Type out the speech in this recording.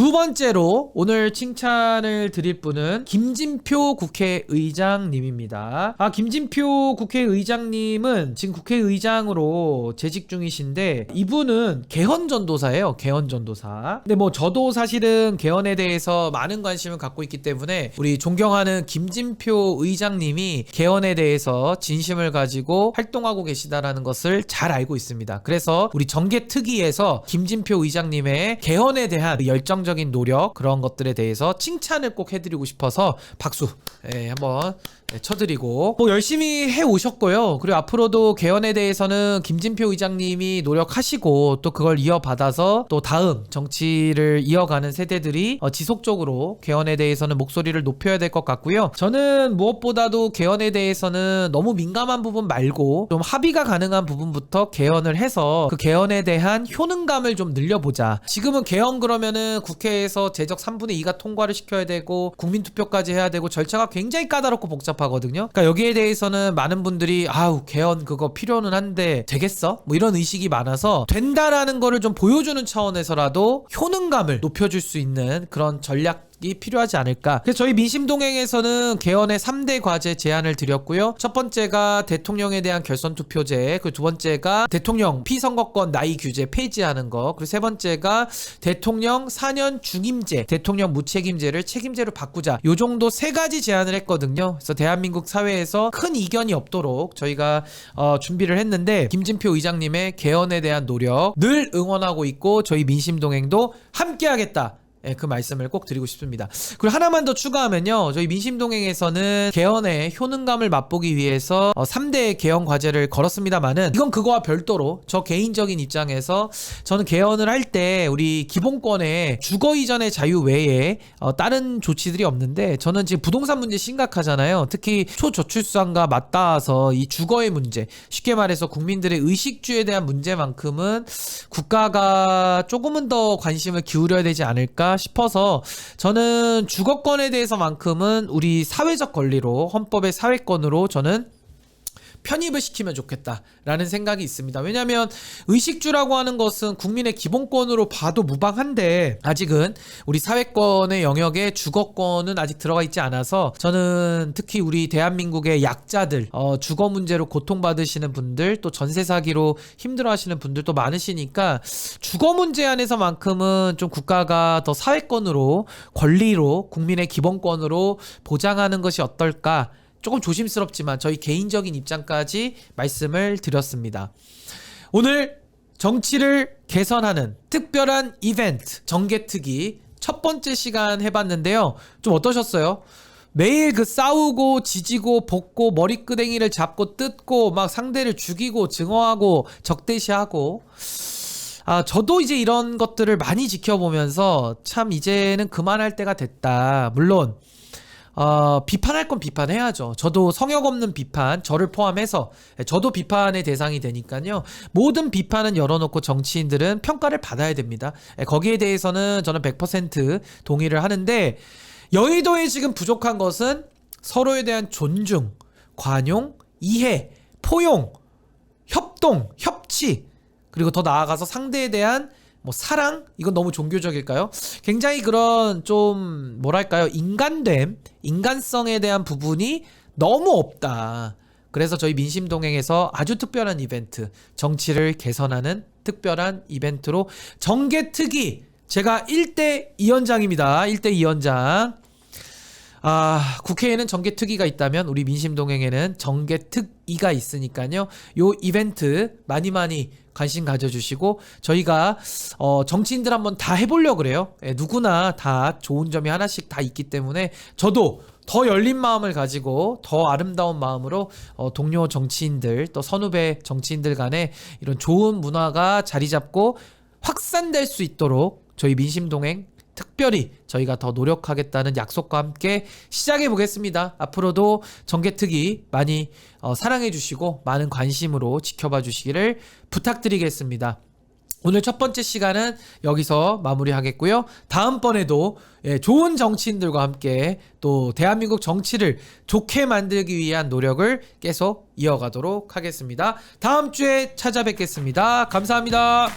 두 번째로 오늘 칭찬을 드릴 분은 김진표 국회의장님입니다. 아, 김진표 국회의장님은 지금 국회의장으로 재직 중이신데 이분은 개헌전도사예요. 개헌전도사. 근데 뭐 저도 사실은 개헌에 대해서 많은 관심을 갖고 있기 때문에 우리 존경하는 김진표 의장님이 개헌에 대해서 진심을 가지고 활동하고 계시다라는 것을 잘 알고 있습니다. 그래서 우리 정계 특위에서 김진표 의장님의 개헌에 대한 그 열정적 인 노력 그런 것들에 대해서 칭찬을 꼭 해드리고 싶어서 박수 예, 한번 예, 쳐드리고 뭐 열심히 해 오셨고요. 그리고 앞으로도 개헌에 대해서는 김진표 의장님이 노력하시고 또 그걸 이어받아서 또 다음 정치를 이어가는 세대들이 어, 지속적으로 개헌에 대해서는 목소리를 높여야 될 것 같고요. 저는 무엇보다도 개헌에 대해서는 너무 민감한 부분 말고 좀 합의가 가능한 부분부터 개헌을 해서 그 개헌에 대한 효능감을 좀 늘려보자. 지금은 개헌 그러면은 국 회에서 제적 3분의 2가 통과를 시켜야 되고 국민투표까지 해야 되고 절차가 굉장히 까다롭고 복잡하거든요. 그러니까 여기에 대해서는 많은 분들이 아우 개헌 그거 필요는 한데 되겠어? 뭐 이런 의식이 많아서 된다라는 거를 좀 보여주는 차원에서라도 효능감을 높여줄 수 있는 그런 전략 이 필요하지 않을까. 그래서 저희 민심동행에서는 개헌의 3대 과제 제안을 드렸고요. 첫 번째가 대통령에 대한 결선 투표제, 그 두 번째가 대통령 피선거권 나이 규제 폐지하는 거, 그리고 세 번째가 대통령 4년 중임제, 대통령 무책임제를 책임제로 바꾸자. 요 정도 세 가지 제안을 했거든요. 그래서 대한민국 사회에서 큰 이견이 없도록 저희가 어, 준비를 했는데 김진표 의장님의 개헌에 대한 노력 늘 응원하고 있고 저희 민심동행도 함께하겠다. 예, 그 말씀을 꼭 드리고 싶습니다. 그리고 하나만 더 추가하면요. 저희 민심동행에서는 개헌의 효능감을 맛보기 위해서 어, 3대 개헌 과제를 걸었습니다만은 이건 그거와 별도로 저 개인적인 입장에서 저는 개헌을 할 때 우리 기본권의 주거 이전의 자유 외에 어, 다른 조치들이 없는데 저는 지금 부동산 문제 심각하잖아요. 특히 초저출산과 맞닿아서 이 주거의 문제, 쉽게 말해서 국민들의 의식주에 대한 문제만큼은 국가가 조금은 더 관심을 기울여야 되지 않을까 싶어서 저는 주거권에 대해서만큼은 우리 사회적 권리로 헌법의 사회권으로 저는 편입을 시키면 좋겠다라는 생각이 있습니다. 왜냐하면 의식주라고 하는 것은 국민의 기본권으로 봐도 무방한데 아직은 우리 사회권의 영역에 주거권은 아직 들어가 있지 않아서 저는 특히 우리 대한민국의 약자들 어, 주거 문제로 고통받으시는 분들 또 전세 사기로 힘들어하시는 분들도 많으시니까 주거 문제 안에서만큼은 좀 국가가 더 사회권으로 권리로 국민의 기본권으로 보장하는 것이 어떨까 조금 조심스럽지만 저희 개인적인 입장까지 말씀을 드렸습니다. 오늘 정치를 개선하는 특별한 이벤트 정개특위 첫 번째 시간 해봤는데요. 좀 어떠셨어요? 매일 그 싸우고 지지고 볶고 머리끄댕이를 잡고 뜯고 막 상대를 죽이고 증오하고 적대시하고 아 저도 이제 이런 것들을 많이 지켜보면서 참 이제는 그만할 때가 됐다. 물론 어, 비판할 건 비판해야죠. 저도 성역 없는 비판, 저를 포함해서 저도 비판의 대상이 되니까요. 모든 비판은 열어놓고 정치인들은 평가를 받아야 됩니다. 예, 거기에 대해서는 저는 100% 동의를 하는데 여의도에 지금 부족한 것은 서로에 대한 존중, 관용, 이해, 포용, 협동, 협치, 그리고 더 나아가서 상대에 대한 뭐 사랑 이건 너무 종교적일까요? 굉장히 그런 좀 뭐랄까요 인간됨 인간성에 대한 부분이 너무 없다. 그래서 저희 민심동행에서 아주 특별한 이벤트 정치를 개선하는 특별한 이벤트로 정계특위 제가 1대 2원장입니다. 1대 2원장. 아, 국회에는 정계특위가 있다면 우리 민심동행에는 정계특위가 있으니까요. 요 이벤트 많이 많이 관심 가져주시고 저희가 어, 정치인들 한번 다 해보려 고 그래요. 예, 누구나 다 좋은 점이 하나씩 다 있기 때문에 저도 더 열린 마음을 가지고 더 아름다운 마음으로 어, 동료 정치인들 또 선후배 정치인들 간에 이런 좋은 문화가 자리 잡고 확산될 수 있도록 저희 민심동행 특별히 저희가 더 노력하겠다는 약속과 함께 시작해 보겠습니다. 앞으로도 정개특위 많이 어, 사랑해 주시고 많은 관심으로 지켜봐 주시기를 부탁드리겠습니다. 오늘 첫 번째 시간은 여기서 마무리하겠고요. 다음번에도 예, 좋은 정치인들과 함께 또 대한민국 정치를 좋게 만들기 위한 노력을 계속 이어가도록 하겠습니다. 다음 주에 찾아뵙겠습니다. 감사합니다.